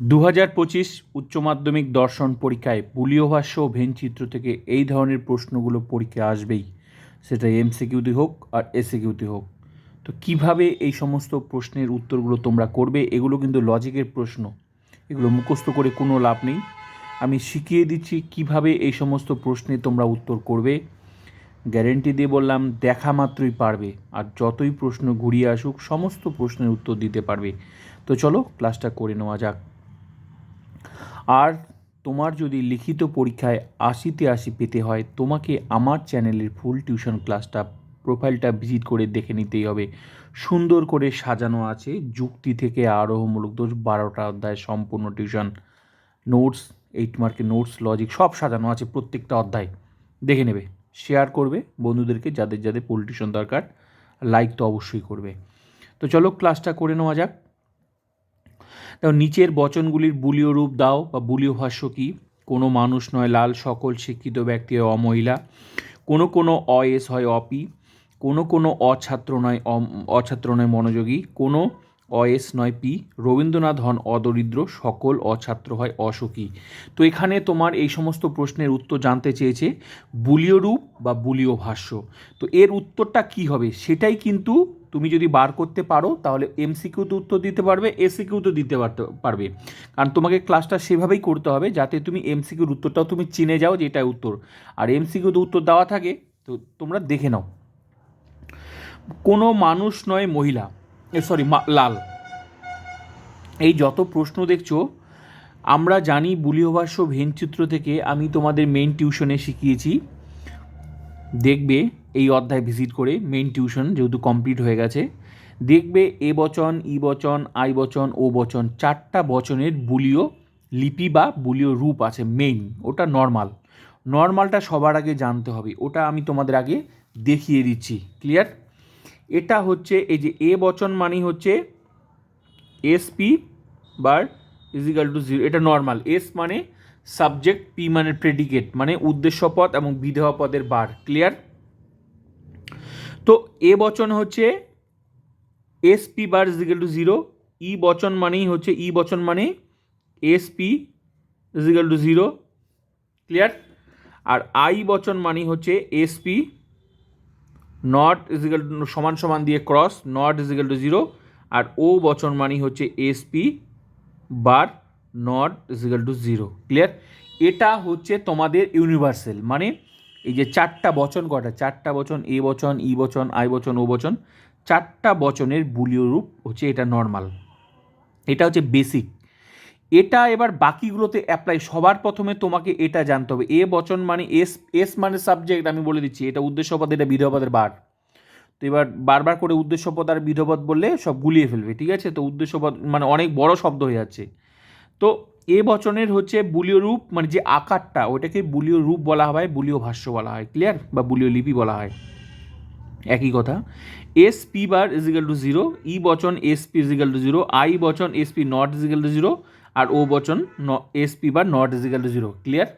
দু হাজার পঁচিশ উচ্চ মাধ্যমিক দর্শন পরীক্ষায় বুলীয় ভাষ্য ও ভেনচিত্র থেকে এই ধরনের প্রশ্নগুলো পরীক্ষায় আসবেই। সেটা এমসিকিউতে হোক আর এসিকিউতে হোক। তো কীভাবে এই সমস্ত প্রশ্নের উত্তরগুলো তোমরা করবে, এগুলো কিন্তু লজিকের প্রশ্ন। এগুলো মুখস্থ করে কোনো লাভ নেই। আমি শিখিয়ে দিচ্ছি কীভাবে এই সমস্ত প্রশ্নে তোমরা উত্তর করবে। গ্যারেন্টি দিয়ে বললাম, দেখা মাত্রই পারবে আর যতই প্রশ্ন ঘুরিয়ে আসুক, সমস্ত প্রশ্নের উত্তর দিতে পারবে। তো চলো, ক্লাসটা করে নেওয়া যাক। আর তোমার যদি লিখিত পরীক্ষায় আশিতে আশি পেতে হয়, তোমাকে আমার চ্যানেলের ফুল টিউশন ক্লাসটা, প্রোফাইলটা ভিজিট করে দেখে নিতেই হবে। সুন্দর করে সাজানো আছে, যুক্তি থেকে আরোহমূলক দোষ, বারোটা অধ্যায় সম্পূর্ণ টিউশন। নোটস, এইট মার্কে নোটস, লজিক, সব সাজানো আছে প্রত্যেকটা অধ্যায়। দেখে নেবে, শেয়ার করবে বন্ধুদেরকে, যাদের যাদের ফুল টিউশন দরকার, লাইক তো অবশ্যই করবে। তো চলো ক্লাসটা করে নেওয়া যাক। তো নিচের বচনগুলির বুলীয় রূপ দাও বা বুলীয় ভাষ্য কী? কোনো মানুষ নয়, লাল, সকল, শিক্ষিত ব্যক্তি হয় অমহিলা। কোনো কোনো অএস হয়, অপি। কোনো কোনো অছাত্র নয় অছাত্র নয়, মনোযোগী। কোনো অএস নয়, পি। রবীন্দ্রনাথ হন অদরিদ্র, সকল অছাত্র হয়, অসুখী। তো এখানে তোমার এই সমস্ত প্রশ্নের উত্তর জানতে চেয়েছে বুলীয় রূপ বা বুলীয় ভাষ্য। তো এর উত্তরটা কি হবে? সেটাই কিন্তু তুমি যদি বার করতে পারো, তাহলে এমসিকিউতে উত্তর দিতে পারবে এসিকিউতে দিতে পারবে। কারণ তোমাকে ক্লাসটা সেভাবেই করতে হবে, যাতে তুমি এমসিকিউর উত্তরটাও তুমি চিনে যাও যে এটাই উত্তর। আর এমসিকিউতে উত্তর দেওয়া থাকে, তো তোমরা দেখে নাও। কোনো মানুষ নয় মহিলা সরি লাল। এই যত প্রশ্ন দেখছ, আমরা জানি বুলীয় ভাষ্য ভেনচিত্র থেকে আমি তোমাদের মেন টিউশনে শিখিয়েছি। দেখবে এই অধ্যায় ভিজিট করে মেন টিউশন যেহেতু কমপ্লিট হয়ে গেছে, দেখবে এ বচন, ই বচন, আই বচন, ও বচন চারটা বচনের বুলীয় লিপি বা বুলীয় রূপ আছে মেইন ওটা নর্মাল নর্মালটা সবার আগে জানতে হবে, ওটা আমি তোমাদের আগে দেখিয়ে দিচ্ছি ক্লিয়ার এটা হচ্ছে এই যে এ বচন মানেই হচ্ছে SP bar equal to zero এটা নর্মাল এস মানে সাবজেক্ট, পি মানে প্রেডিকেট মানে উদ্দেশ্যপদ এবং বিধেয় পদের বার ক্লিয়ার তো এ বচন হচ্ছে S P bar equal to zero E বচন মানেই হচ্ছে ই বচন মানে S P equal to zero clear R I বচন মানেই হচ্ছে S P not equal to সমান সমান দিয়ে cross not equal to zero R O বচন মানেই হচ্ছে S P bar not equal to zero clear এটা হচ্ছে তোমাদের ইউনিভার্সাল মানে এই যে চারটা বচন কটা চারটা বচন, এ বচন, ই বচন, আই বচন, ও বচন। চারটা বচনের বুলীয় রূপ হচ্ছে এটা নর্মাল এটা হচ্ছে বেসিক এটা এবার বাকিগুলোতে অ্যাপ্লাই সবার প্রথমে তোমাকে এটা জানতে হবে। এ বচন মানে এস এস মানে সাবজেক্ট আমি বলে দিচ্ছি, এটা উদ্দেশ্যপদ এটা বিধপদের বার। তো এবার বারবার করে উদ্দেশ্যপদ আর বিধপদ বললে সব গুলিয়ে ফেলবে, ঠিক আছে? তো উদ্দেশ্যপদ মানে অনেক বড় শব্দ হয়ে যাচ্ছে। তো এ বচনের হচ্ছে বুলীয় রূপ মানে যে আকারটা ওটাকে বুলীয় রূপ বলা হয়, বুলীয় ভাষ্য বলা হয় ক্লিয়ার বা বুলীয় লিপি বলা হয়। একই কথা। S P bar equal to zero E বচন S P equal to zero I বচন S P not equal to zero R O বচন S P bar not equal to zero clear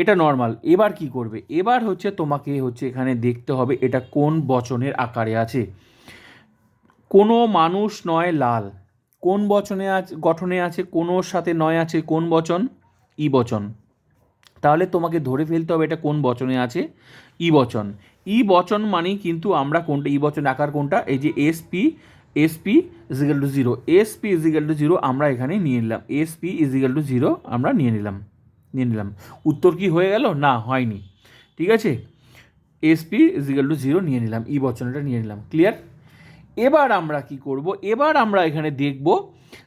এটা নর্মাল এবার কি করবে? এবার হচ্ছে তোমাকে হচ্ছে এখানে দেখতে হবে এটা কোন বচনের আকারে আছে। কোনো মানুষ নয় লাল। কোন বচনে আছে গঠনে আছে, কোনোর সাথে নয় আছে, কোন বচন? ই বচন। তাহলে তোমাকে ধরে ফেলতে হবে এটা কোন বচনে আছে? ই বচন। ই বচন মানেই কিন্তু আমরা কোনটা, ই বচন আকার কোনটা? এই যে S P S P equal to zero. S P equal to zero আমরা এখানে নিয়ে নিলাম। S P equal to zero আমরা নিয়ে নিলাম। নিয়ে নিলাম। উত্তর কি হয়ে গেল? না, হয়নি। ঠিক আছে? এসপি ইজিক্যাল টু জিরো নিয়ে নিলাম। ই বচনটা নিয়ে নিলাম। ক্লিয়ার? এবার আমরা কি করব? এবার আমরা এখানে দেখব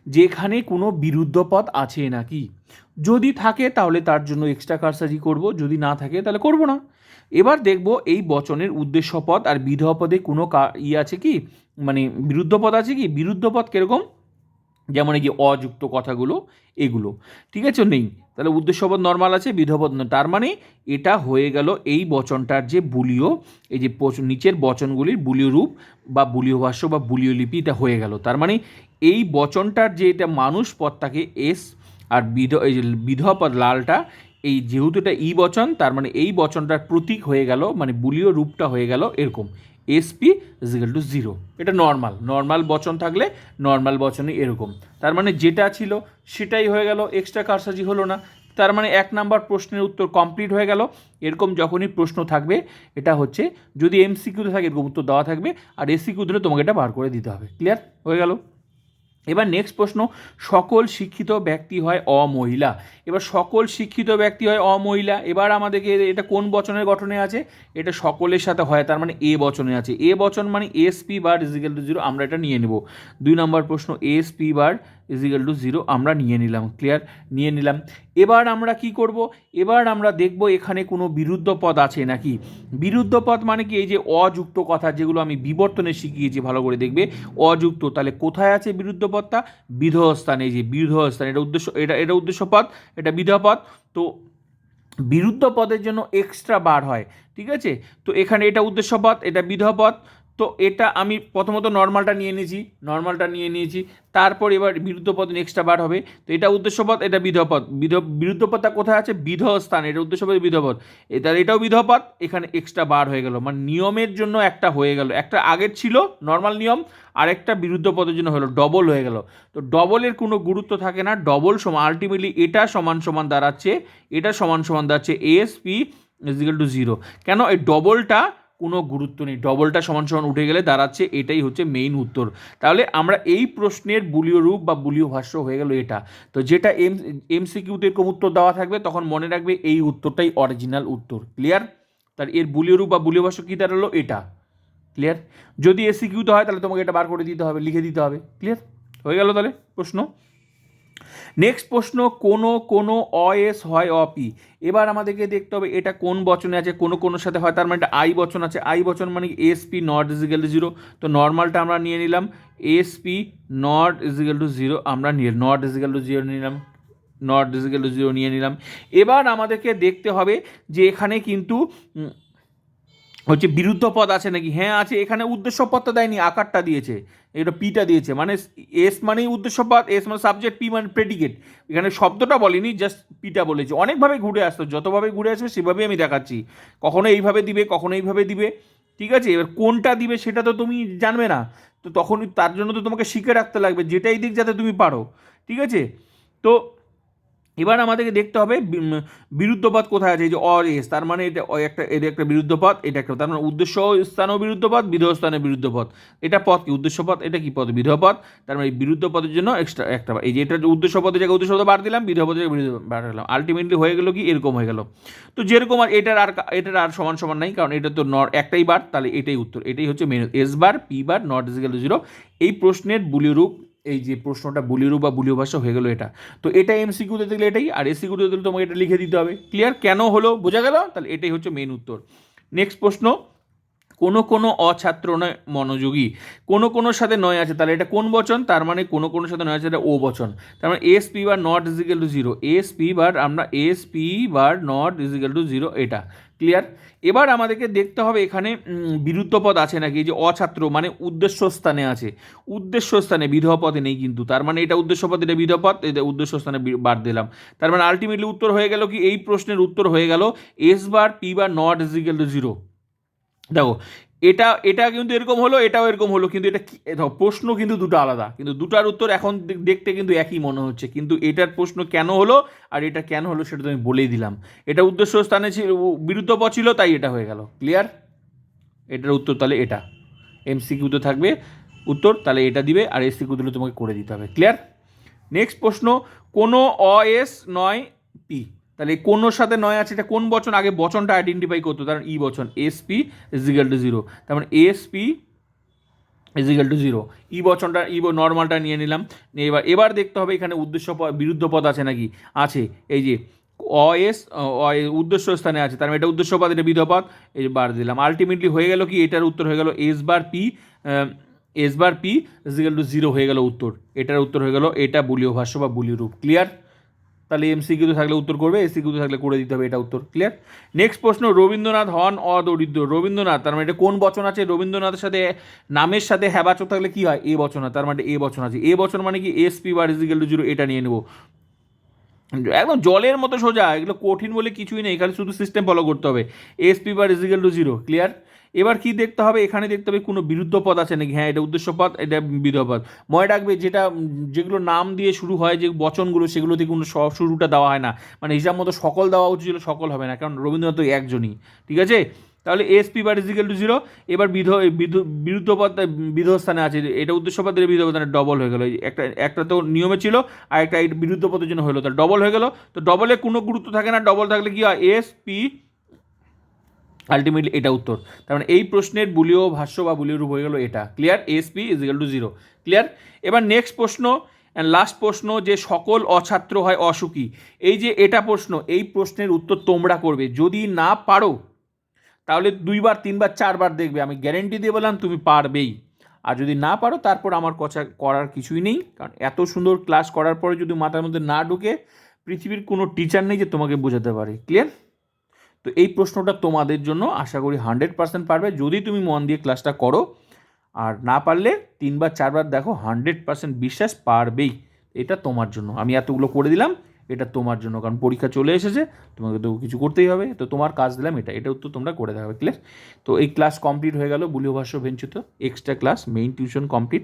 যেখানে কোনো বিরুদ্ধ পথ আছে নাকি। যদি থাকে তাহলে তার জন্য এক্সট্রা কারসাজি করব, যদি না থাকে তাহলে করব না। এবার দেখব এই বচনের উদ্দেশ্য পদ আর বিধ পদে কোনো ই আছে কি? মানে বিরুদ্ধ পদ আছে কি? বিরুদ্ধ পদ কীরকম? যেমন এই যে অযুক্ত কথাগুলো, এগুলো। ঠিক আছে, নেই। তাহলে উদ্দেশ্যপদ নর্মাল আছে বিধপদ তার মানে এটা হয়ে গেল এই বচনটার যে বুলীয়, এই যে নিচের বচনগুলির বুলীয় রূপ বা বুলীয় ভাষ্য বা বুলীয় লিপি এটা হয়ে গেল। তার মানে এই বচনটার যে এটা মানুষ পদটাকে এস আর বিধ, এই যে বিধপদ লালটা, এই যেহেতু এটা ই বচন, তার মানে এই বচনটার প্রতীক হয়ে গেল মানে বুলীয় রূপটা হয়ে গেল এরকম। এসপি ইজিক্যাল টু জিরো এটা নর্মাল নর্মাল বচন থাকলে নর্মাল বচনে এরকম। তার মানে যেটা ছিল সেটাই হয়ে গেল এক্সট্রা কারসাজি হলো না। তার মানে এক নাম্বার প্রশ্নের উত্তর কমপ্লিট হয়ে গেল। এরকম যখনই প্রশ্ন থাকবে, এটা হচ্ছে যদি এমসিকিউতে থাকে, এরকম উত্তর দেওয়া থাকবে, আর এসিকিউ দিলে তোমাকে এটা বার করে দিতে হবে। ক্লিয়ার হয়ে গেল। এবার নেক্সট প্রশ্ন, সকল শিক্ষিত ব্যক্তি হয় অমহিলা। এবার সকল শিক্ষিত ব্যক্তি হয় অমহিলা, এবার আমাদেরকে এটা কোন বচনের গঠনে আছে? এটা সকলের সাথে হয়, তার মানে এ বচনে আছে। এ বচন মানে S P bar equal to zero আমরা এটা নিয়ে নেব। দুই নম্বর প্রশ্ন S P bar equal to zero আমরা নিয়ে নিলাম ক্লিয়ার নিয়ে নিলাম। এবার আমরা কি করব? এবার আমরা দেখব এখানে কোনো বিরুদ্ধ পদ আছে নাকি। বিরুদ্ধ পদ মানে কি? এই যে অযুক্ত কথা যেগুলো আমি বিবর্তনে শিখিয়েছি, ভালো করে দেখবে। অযুক্ত, তাহলে কোথায় আছে বিরুদ্ধ পদটা? বিধেয় স্থানে এই যে বিধেয় স্থান এটা উদ্দেশ্য, এটা এটা উদ্দেশ্য পদ, এটা বিধেয় পদ। তো বিরুদ্ধ পদের জন্য এক্সট্রা বার হয়, ঠিক আছে? তো এখানে এটা উদ্দেশ্য পদ, এটা বিধেয় পদ। তো এটা আমি প্রথমত নর্মালটা নিয়ে নিয়েছি নর্মালটা নিয়ে নিয়েছি, তারপর এবার বিরুদ্ধ পদ এক্সট্রা বার হবে। তো এটা উদ্দেশ্য পদ, এটা বিধেয় পদ। বিধ বিরুদ্ধ পদটা কোথায় আছে? বিধ স্থান, এটা উদ্দেশ্য পদ বিধ পদ। এটা এটাও বিধ পদ, এখানে এক্সট্রা বার হয়ে গেল। মানে নিয়মের জন্য একটা হয়ে গেল। একটা আগের ছিল নর্মাল নিয়ম, আরেকটা বিরুদ্ধ পদের জন্য হলো ডবল হয়ে গেল। তো ডবলের কোনো গুরুত্ব থাকে না ডবল সমান আলটিমেটলি এটা সমান সমান দাঁড়াচ্ছে, এটা সমান সমান দাঁড়াচ্ছে S P equal to zero কেন? এই ডবলটা কোনো গুরুত্ব নেই। ডবলটা সমান সমান উঠে গেলে দাঁড়াচ্ছে, এটাই হচ্ছে মেইন উত্তর। তাহলে আমরা এই প্রশ্নের বুলীয় রূপ বা বুলীয় ভাষ্য হয়ে গেল এটা। তো যেটা এম, এমসিকিউতে এরকম উত্তর দেওয়া থাকবে, তখন মনে রাখবে এই উত্তরটাই অরিজিনাল উত্তর। ক্লিয়ার তার এর বুলীয় রূপ বা বুলীয় ভাষ্য কী দাঁড়াল? এটা। ক্লিয়ার যদি এসিকিউতে হয়, তাহলে তোমাকে এটা বার করে দিতে হবে, লিখে দিতে হবে। ক্লিয়ার হয়ে গেল তাহলে প্রশ্ন। নেক্সট প্রশ্ন, কোনো কোনো, অএস, হয়, অপি। এবার আমাদেরকে দেখতে হবে এটা কোন বচনে আছে, কোনো কোনো সাথে হয়, তার মানে এটা আই বচন আছে। আই বচন মানে S, P, not equal to zero. তো নর্মালটা আমরা নিয়ে নিলাম। S, P, not equal to zero, আমরা নিয়ে, নট ইজিক্যাল টু জিরো নিলাম। নট ইজিক্যাল টু জিরো নিয়ে নিলাম। এবার আমাদেরকে দেখতে হবে যে এখানে কিন্তু হচ্ছে বিরুদ্ধ পদ আছে নাকি? হ্যাঁ আছে। এখানে উদ্দেশ্য পদটা দেয়নি, আকারটা দিয়েছে। এটা পিটা দিয়েছে মানে এস মানেই উদ্দেশ্য পদ এস মানে সাবজেক্ট পি মানে প্রেডিকেট এখানে শব্দটা বলিনি জাস্ট পিটা বলেছে। অনেকভাবে ঘুরে আসতো, যতভাবে ঘুরে আসবে সেভাবেই আমি দেখাচ্ছি। কখনো এইভাবে দিবে, কখনো এইভাবে দিবে, ঠিক আছে? এবার কোনটা দিবে সেটা তো তুমি জানবে না। তো তখন তার জন্য তো তোমাকে শিখে রাখতে লাগবে, যেটাই দিক যাতে তুমি পারো, ঠিক আছে? তো এবার আমাদেরকে দেখতে হবে বি- বিরুদ্ধপদ কোথায় আছে? এই যে অর এস, তার মানে এটা একটা এটা একটা বিরুদ্ধপদ এটা একটা, তার মানে উদ্দেশ্য স্থানও বিরুদ্ধপদ বিধেয় স্থানে বিরুদ্ধপদ এটা পদ কি? উদ্দেশ্য পদ এটা কি পদ বিধেয় তার মানে বিরুদ্ধ পদের জন্য এক্সট্রা একটা, এই যে এটা উদ্দেশ্য পদের জায়গায় উদ্দেশ্য পদ বার দিলাম বিধেয় পদের জায়গায় বিরুদ্ধ বার দিলাম। আলটিমেটলি হয়ে গেল কি? এরকম হয়ে গেল। তো যেরকম আর এটার আর এটার আর সমান সমান নাই, কারণ এটা তো নর, একটাই বার, তাহলে এটাই উত্তর। এটাই হচ্ছে main S bar P bar not equal zero এই প্রশ্নের বুলীয় রূপ এই যে প্রশ্নটা বুলিরু বা বুলিও ভাষা হয়ে গেলো এটা। তো এটা এমসিকিউতে দিলে এটাই, আর এসিকিউতে দিলে তোমাকে এটা লিখে দিতে হবে। ক্লিয়ার কেন হলো? বোঝা গেল? তাহলে এটাই হচ্ছে মেন উত্তর। নেক্সট প্রশ্ন। কোনো কোনো অছাত্র নয় মনোযোগী। কোনো কোনো সাথে নয় আছে, তাহলে এটা কোন বচন? তার মানে কোনো কোনো সাথে নয় আছে, এটা ও বচন। তার মানে S P bar not equal to zero S P bar আমরা S P bar not equal to zero এটা। ক্লিয়ার এবার আমাদেরকে দেখতে হবে এখানে বিরুদ্ধ পদ আছে নাকি? যে অছাত্র মানে উদ্দেশ্য স্থানে আছে। উদ্দেশ্য স্থানে পদে নেই কিন্তু। তার মানে এটা উদ্দেশ্য পদ, এটা বিধবা পদ, এটা উদ্দেশ্য স্থানে বাদ দিলাম। তার মানে আলটিমেটলি উত্তর হয়ে গেল কি? এই প্রশ্নের উত্তর হয়ে গেল S bar P bar not equal to zero দেখো, এটা এটা কিন্তু এরকম হলো, এটাও এরকম হলো, কিন্তু এটা কি- প্রশ্ন কিন্তু দুটো আলাদা, কিন্তু দুটার উত্তর এখন দেখতে কিন্তু একই মনে হচ্ছে, কিন্তু এটার প্রশ্ন কেন হলো আর এটা কেন হলো সেটা তো আমি বলেই দিলাম। এটা উদ্দেশ্য স্থানে ছিল বিরুদ্ধ পদ ছিল, তাই এটা হয়ে গেল। ক্লিয়ার এটার উত্তর তাহলে এটা। এমসিকিউতে থাকবে উত্তর, তাহলে এটা দিবে, আর এসিকিউ দিলে তোমাকে করে দিতে হবে। ক্লিয়ার নেক্সট প্রশ্ন, কোনো অ এস নয় পি। তাহলে কোনোর সাথে নয় আছে, এটা কোন বচন? আগে বচনটা আইডেন্টিফাই করতো তার ই বচন S P equal to zero তার মানে S P equal to zero E বচনটা, E নর্মালটা নিয়ে নিলাম। এবার এবার দেখতে হবে এখানে উদ্দেশ্য বিরুদ্ধ পদ আছে নাকি? আছে। এই যে অ এস অ উদ্দেশ্য স্থানে আছে। তার মানে এটা উদ্দেশ্য পদ, এটা বিধপদ এই বার দিলাম। আলটিমেটলি হয়ে গেল কি? এটার উত্তর হয়ে গেল S bar P S bar P equal to zero হয়ে গেল উত্তর। এটার উত্তর হয়ে গেল এটা বুলীয় ভাষ্য বা বুলীয় রূপ। ক্লিয়ার তাহলে এম এমসিকিউতে থাকলে উত্তর করবে এ এসিকিউতে থাকলে করে দিতে হবে, এটা উত্তর ক্লিয়ার নেক্সট প্রশ্ন, রবীন্দ্রনাথ হন অদরিদ্র? রবীন্দ্রনাথ, তার মানে এটা কোন বচন আছে? রবীন্দ্রনাথের সাথে, নামের সাথে হ্যাবাচক থাকলে কি হয়? এ বচন তার মানে এ বচন আছে। এ বচন মানে কি? S P bar equal to zero এটা নিয়ে নেব। একদম জলের মতো সোজা, এগুলো কঠিন বলে কিছুই নেই এখানে শুধু সিস্টেম ফলো করতে হবে। S P bar equal to zero clear এবার কি দেখতে হবে? এখানে দেখতে হবে কোনো বিরুদ্ধ পদ আছে নাকি? হ্যাঁ এটা উদ্দেশ্য পদ এটা বিরুদ্ধ পদ মনে রাখবে যেটা, যেগুলো নাম দিয়ে শুরু হয়, যে বচনগুলো সেগুলোতে কোনো স- শুরুটা দেওয়া হয় না। মানে হিসাব মতো সকল দেওয়া উচিত ছিল, সকল হবে না, কারণ রবীন্দ্রনাথ তো একজনই, ঠিক আছে? তাহলে SP bar equal to zero এবার বিধ বিরুদ্ধ পদ বিধ স্থানে আছে। এটা উদ্দেশ্য পদের বিধ স্থানে ডবল হয়ে গেল। একটা একটা তো নিয়মে ছিল, আর একটা বিরুদ্ধ পদের জন্য হলো। তার ডবল হয়ে গেল। তো ডবলে কোনো গুরুত্ব থাকে না। ডবল থাকলে কি হয়? এস পি আলটিমেটলি এটা উত্তর। তার মানে এই প্রশ্নের বুলীয় ভাষ্য বা বুলীয় রূপ হয়ে গেল এটা। Clear SP equal to zero clear এবার নেক্সট প্রশ্ন অ্যান্ড লাস্ট প্রশ্ন, যে সকল অছাত্র হয় অসুখী। এই যে এটা প্রশ্ন, এই প্রশ্নের উত্তর তোমরা করবে। যদি না পারো তাহলে দুইবার, তিনবার, চারবার দেখবে। আমি গ্যারেন্টি দিয়ে বললাম, তুমি পারবেই। আর যদি না পারো, তারপর আমার কথা করার কিছুই নেই। কারণ এত সুন্দর ক্লাস করার পরে যদি মাথার মধ্যে না ঢুকে, পৃথিবীর কোনো টিচার নেই যে তোমাকে বোঝাতে পারে। ক্লিয়ার তো এই প্রশ্নটা তোমাদের জন্য আশা করি হান্ড্রেড পার্সেন্ট পারবে। যদি তুমি মন দিয়ে ক্লাসটা করো, আর না পারলে তিনবার, চারবার দেখো হান্ড্রেড পার্সেন্ট বিশ্বাস পারবেই। এটা তোমার জন্য। আমি এতগুলো করে দিলাম। এটা তোমার জন্য, কারণ পরীক্ষা চলে এসেছে, তোমাকে তো কিছু করতেই হবে, তো তোমার কাজ দিলাম এটা এটা উত্তর তোমরা করে দেবে ক্লিয়ার তো এই ক্লাস কমপ্লিট হয়ে গেল, বুলিও ভাষ্য ভেঞ্চিত extra class main tuition complete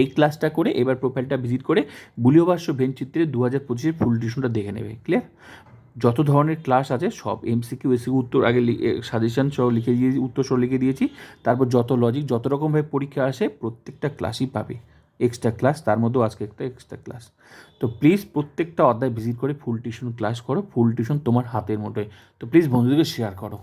এই ক্লাসটা করে এবার প্রোফাইলটা ভিজিট করে বুলিও ভাষ্য ভেঞ্চিত্রে দু হাজার পঁচিশের ফুল টিউশনটা দেখে নেবে ক্লিয়ার যত ধরনের ক্লাস আছে, সব এমসিকিউ এসিকিউ উত্তর আগে সাজেশন সহ লিখে দিয়েছি উত্তর সহ লিখে দিয়েছি, তারপর যত লজিক যত রকমভাবে পরীক্ষা আসে, প্রত্যেকটা ক্লাসই পাবে। এক্সট্রা ক্লাস তার মধ্যেও আজকে একটা এক্সট্রা ক্লাস তো প্লিজ প্রত্যেকটা অধ্যায় ভিজিট করে ফুল টিউশন ক্লাস করো ফুল টিউশন তোমার হাতের মধ্যে তো প্লিজ বন্ধুদেরকে শেয়ার করো।